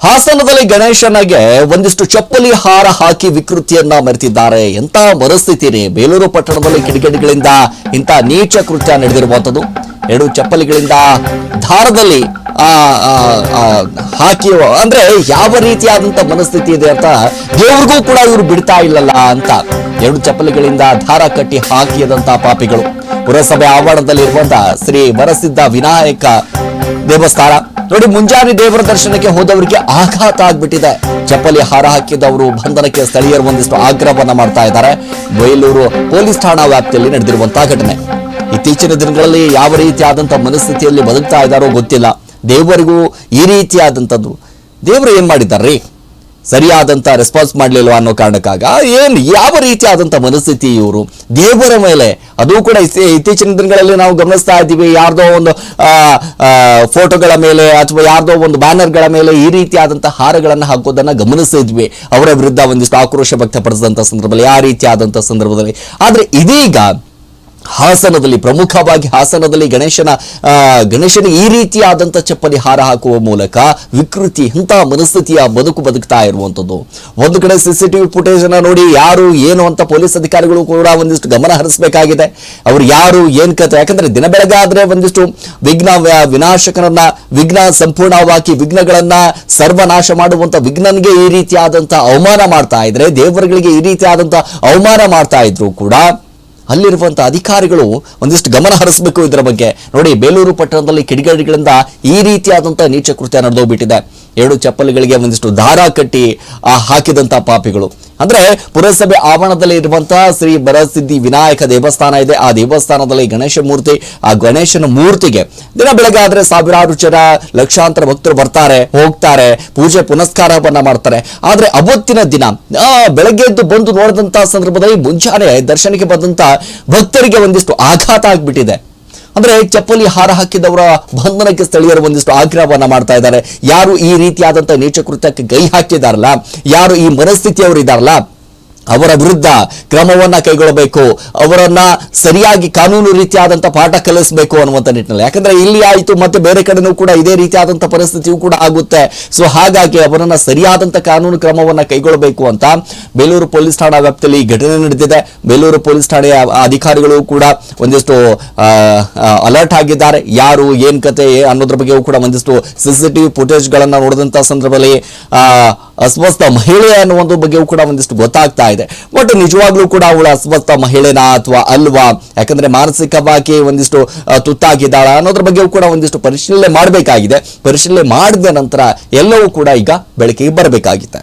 ಹಾಸನದಲ್ಲಿ ಗಣೇಶನಿಗೆ ಒಂದಿಷ್ಟು ಚಪ್ಪಲಿ ಹಾರ ಹಾಕಿ ವಿಕೃತಿಯನ್ನ ಮರೆತಿದ್ದಾರೆ. ಎಂತ ಮನಸ್ಥಿತಿ ರೀ ಬೇಲೂರು ಪಟ್ಟಣದಲ್ಲಿ ಕಿಡಿಗೇಡಿಗಳಿಂದ ಇಂಥ ನೀಚ ಕೃತ್ಯ ನಡೆದಿರುವಂಥದ್ದು. ಎರಡು ಚಪ್ಪಲಿಗಳಿಂದ ದಾರದಲ್ಲಿ ಆ, ಹಾಕಿ ಅಂದ್ರೆ ಯಾವ ರೀತಿಯಾದಂತ ಮನಸ್ಥಿತಿ ಇದೆ ಅಂತ ದೇವ್ರಿಗೂ ಕೂಡ ಇವರು ಬಿಡ್ತಾ ಇಲ್ಲಲ್ಲ ಅಂತ ಎರಡು ಚಪ್ಪಲಿಗಳಿಂದ ದಾರ ಕಟ್ಟಿ ಹಾಕಿದಂತ ಪಾಪಿಗಳು. ಪುರಸಭೆ ಆವರಣದಲ್ಲಿ ಇರುವಂತಹ ಶ್ರೀ ವರಸಿದ್ಧ ವಿನಾಯಕ ದೇವಸ್ಥಾನ. ನೋಡಿ, ಮುಂಜಾನೆ ದೇವರ ದರ್ಶನಕ್ಕೆ ಹೋದವರಿಗೆ ಆಘಾತ ಆಗ್ಬಿಟ್ಟಿದೆ. ಚಪ್ಪಲಿ ಹಾರ ಹಾಕಿದವರು ಬಂಧನಕ್ಕೆ ಸ್ಥಳೀಯರು ಒಂದಿಷ್ಟು ಆಗ್ರಹವನ್ನ ಮಾಡ್ತಾ ಇದ್ದಾರೆ. ಬಯಲೂರು ಪೊಲೀಸ್ ಠಾಣಾ ವ್ಯಾಪ್ತಿಯಲ್ಲಿ ನಡೆದಿರುವಂತಹ ಘಟನೆ. ಇತ್ತೀಚಿನ ದಿನಗಳಲ್ಲಿ ಯಾವ ರೀತಿಯಾದಂತಹ ಮನಸ್ಥಿತಿಯಲ್ಲಿ ಬದುಕ್ತಾ ಇದ್ದಾರೋ ಗೊತ್ತಿಲ್ಲ. ದೇವರಿಗೂ ಈ ರೀತಿಯಾದಂಥದ್ದು. ದೇವರು ಏನ್ ಮಾಡಿದ್ದಾರ್ರಿ? ಸರಿಯಾದಂತ ರೆಸ್ಪಾನ್ಸ್ ಮಾಡಲಿಲ್ವ ಅನ್ನೋ ಕಾರಣಕ್ಕಾಗ ಏನು ಯಾವ ರೀತಿಯಾದಂಥ ಮನಸ್ಥಿತಿ ಇವರು? ದೇವರ ಮೇಲೆ ಅದು ಕೂಡ ಇತ್ತೀ- ಇತ್ತೀಚಿನ ದಿನಗಳಲ್ಲಿ ನಾವು ಗಮನಿಸ್ತಾ ಇದ್ದೀವಿ, ಯಾರ್ದೋ ಒಂದು ಫೋಟೋಗಳ ಮೇಲೆ ಅಥವಾ ಯಾರ್ದೋ ಒಂದು ಬ್ಯಾನರ್ಗಳ ಮೇಲೆ ಈ ರೀತಿಯಾದಂಥ ಹಾರಗಳನ್ನು ಹಾಕೋದನ್ನು ಗಮನಿಸ್ತಾ ಇದ್ವಿ. ಅವರ ವಿರುದ್ಧ ಒಂದಿಷ್ಟು ಆಕ್ರೋಶ ವ್ಯಕ್ತಪಡಿಸಿದಂಥ ಸಂದರ್ಭದಲ್ಲಿ, ಆ ರೀತಿಯಾದಂಥ ಸಂದರ್ಭದಲ್ಲಿ. ಆದರೆ ಇದೀಗ ಹಾಸನದಲ್ಲಿ, ಪ್ರಮುಖವಾಗಿ ಹಾಸನದಲ್ಲಿ ಗಣೇಶನ ಗಣೇಶನ ಈ ರೀತಿಯಾದಂಥ ಚಪ್ಪಲಿ ಹಾರ ಹಾಕುವ ಮೂಲಕ ವಿಕೃತಿ, ಇಂಥ ಮನಸ್ಥಿತಿಯ ಬದುಕು ಬದುಕ್ತಾ ಇರುವಂಥದ್ದು. ಒಂದು ಕಡೆ ಸಿ ಸಿ ಟಿವಿ ಫುಟೇಜ್ ಅನ್ನ ನೋಡಿ ಯಾರು ಏನು ಅಂತ ಪೊಲೀಸ್ ಅಧಿಕಾರಿಗಳು ಕೂಡ ಒಂದಿಷ್ಟು ಗಮನ ಹರಿಸಬೇಕಾಗಿದೆ. ಅವರು ಯಾರು, ಏನ್ ಕತೆ, ಯಾಕಂದ್ರೆ ದಿನ ಬೆಳಗಾದ್ರೆ ಒಂದಿಷ್ಟು ವಿಘ್ನ ವಿನಾಶಕನನ್ನ, ವಿಘ್ನ ಸಂಪೂರ್ಣವಾಗಿ ವಿಘ್ನಗಳನ್ನ ಸರ್ವನಾಶ ಮಾಡುವಂತ ವಿಘ್ನನ್ಗೆ ಈ ರೀತಿಯಾದಂತ ಅವಮಾನ ಮಾಡ್ತಾ ಇದ್ರೆ, ದೇವರುಗಳಿಗೆ ಈ ರೀತಿಯಾದಂತ ಅವಮಾನ ಮಾಡ್ತಾ ಇದ್ರು ಕೂಡ ಅಲ್ಲಿರುವಂತಹ ಅಧಿಕಾರಿಗಳು ಒಂದಿಷ್ಟು ಗಮನ ಹರಿಸಬೇಕು ಇದರ ಬಗ್ಗೆ. ನೋಡಿ, ಬೇಲೂರು ಪಟ್ಟಣದಲ್ಲಿ ಕಿಡಿಗೇಡಿಗಳಿಂದ ಈ ರೀತಿಯಾದಂತಹ ನೀಚ ಕೃತ್ಯ ನಡೆದೋಗ್ಬಿಟ್ಟಿದೆ. ಎರಡು ಚಪ್ಪಲಿಗಳಿಗೆ ಒಂದಿಷ್ಟು ದಾರ ಕಟ್ಟಿ, ಆ ಹಾಕಿದಂತ ಪಾಪಿಗಳು. ಅಂದ್ರೆ ಪುರಸಭೆ ಆವರಣದಲ್ಲಿ ಇರುವಂತಹ ಶ್ರೀ ಬರಸಿದ್ಧಿ ವಿನಾಯಕ ದೇವಸ್ಥಾನ ಇದೆ. ಆ ದೇವಸ್ಥಾನದಲ್ಲಿ ಗಣೇಶ ಮೂರ್ತಿ, ಆ ಗಣೇಶನ ಮೂರ್ತಿಗೆ ದಿನ ಬೆಳಗಾದ್ರೆ ಸಾವಿರಾರು ಜನ ಲಕ್ಷಾಂತರ ಭಕ್ತರು ಬರ್ತಾರೆ, ಹೋಗ್ತಾರೆ, ಪೂಜೆ ಪುನಸ್ಕಾರವನ್ನ ಮಾಡ್ತಾರೆ. ಆದ್ರೆ ಅವತ್ತಿನ ದಿನ ಬೆಳಗ್ಗೆ ಎದ್ದು ಬಂದು ನೋಡಿದಂತಹ ಸಂದರ್ಭದಲ್ಲಿ ಮುಂಜಾನೆ ದರ್ಶನಕ್ಕೆ ಬಂದಂತ ಭಕ್ತರಿಗೆ ಒಂದಿಷ್ಟು ಆಘಾತ ಆಗ್ಬಿಟ್ಟಿದೆ. ಅಂದ್ರೆ ಚಪ್ಪಲಿ ಹಾರ ಹಾಕಿದವರ ಬಂಧನಕ್ಕೆ ಸ್ಥಳೀಯರು ಒಂದಿಷ್ಟು ಆಗ್ರಹವನ್ನ ಮಾಡ್ತಾ ಇದ್ದಾರೆ. ಯಾರು ಈ ರೀತಿಯಾದಂತಹ ನೀಚ ಕೃತ್ಯಕ್ಕೆ ಗೈ ಹಾಕಿದಾರಲ್ಲ, ಯಾರು ಈ ಮನಸ್ಥಿತಿಯವರು ಇದಾರಲ್ಲ ಅವರ ವಿರುದ್ಧ ಕ್ರಮವನ್ನ ಕೈಗೊಳ್ಳಬೇಕು, ಅವರನ್ನ ಸರಿಯಾಗಿ ಕಾನೂನು ರೀತಿಯಾದಂತ ಪಾಠ ಕಲಿಸಬೇಕು ಅನ್ನುವಂತ ನಿಟ್ಟಿನಲ್ಲಿ. ಯಾಕಂದ್ರೆ ಇಲ್ಲಿ ಆಯಿತು, ಮತ್ತೆ ಬೇರೆ ಕಡೆನೂ ಕೂಡ ಇದೇ ರೀತಿಯಾದಂತ ಪರಿಸ್ಥಿತಿಯು ಕೂಡ ಆಗುತ್ತೆ. ಸೊ ಹಾಗಾಗಿ ಅವರನ್ನ ಸರಿಯಾದಂತ ಕಾನೂನು ಕ್ರಮವನ್ನ ಕೈಗೊಳ್ಳಬೇಕು ಅಂತ ಬೇಲೂರು ಪೊಲೀಸ್ ಠಾಣಾ ವ್ಯಾಪ್ತಿಯಲ್ಲಿ ಘಟನೆ ನಡೆದಿದೆ ಬೇಲೂರು ಪೊಲೀಸ್ ಠಾಣೆಯ ಅಧಿಕಾರಿಗಳು ಕೂಡ ಒಂದಿಷ್ಟು ಅಲರ್ಟ್ ಆಗಿದ್ದಾರೆ. ಯಾರು, ಏನ್ ಕತೆ ಅನ್ನೋದ್ರ ಬಗ್ಗೆಯೂ ಕೂಡ ಒಂದಿಷ್ಟು ಸಿಸಿಟಿವಿ ಫುಟೇಜ್ ಗಳನ್ನ ನೋಡಿದಂತ ಸಂದರ್ಭದಲ್ಲಿ ಅಸ್ವಸ್ಥ ಮಹಿಳೆ ಅನ್ನೋ ಒಂದು ಬಗ್ಗೆಯೂ ಕೂಡ ಒಂದಿಷ್ಟು ಗೊತ್ತಾಗ್ತಾ ಇದೆ. ಬಟ್ ನಿಜವಾಗ್ಲೂ ಕೂಡ ಅವಳು ಅಸ್ವಸ್ಥ ಮಹಿಳೆನಾ ಅಥವಾ ಅಲ್ವಾ? ಯಾಕಂದ್ರೆ ಮಾನಸಿಕವಾಗಿ ಒಂದಿಷ್ಟು ತುತ್ತಾಗಿದ್ದಾಳ ಅನ್ನೋದ್ರ ಬಗ್ಗೆಯೂ ಕೂಡ ಒಂದಿಷ್ಟು ಪರಿಶೀಲನೆ ಮಾಡಬೇಕಾಗಿದೆ. ಪರಿಶೀಲನೆ ಮಾಡಿದ ನಂತರ ಎಲ್ಲವೂ ಕೂಡ ಈಗ ಬೆಳಕಿಗೆ ಬರಬೇಕಾಗಿದೆ